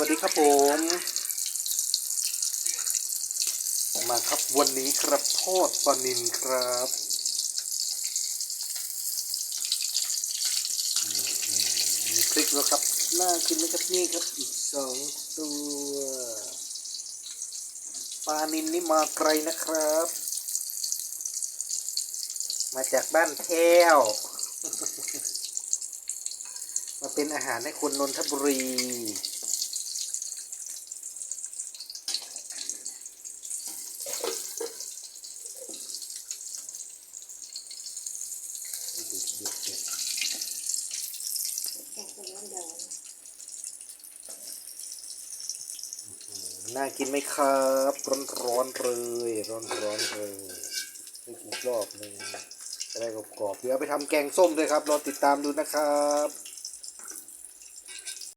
วัสดีครับผมมาครับวันนี้ครับทอดปลานินครับอืมมีพริกแล้วครับ น่ากินไหมครับนี่ครับอีกสองตัวปลานินนี่มาไกลนะครับ มาจากบ้านแพ้วมาเป็นอาหารให้คนนนทบุรี น่ากินไหมครับ ร้อนร้อนๆเลย ร้อนร้อนๆเลยอีกรอบหนึ่งจะได้กรอบๆเดี๋ยวเอาไปทำแกงส้มด้วยครับรอติดตามดูนะครับ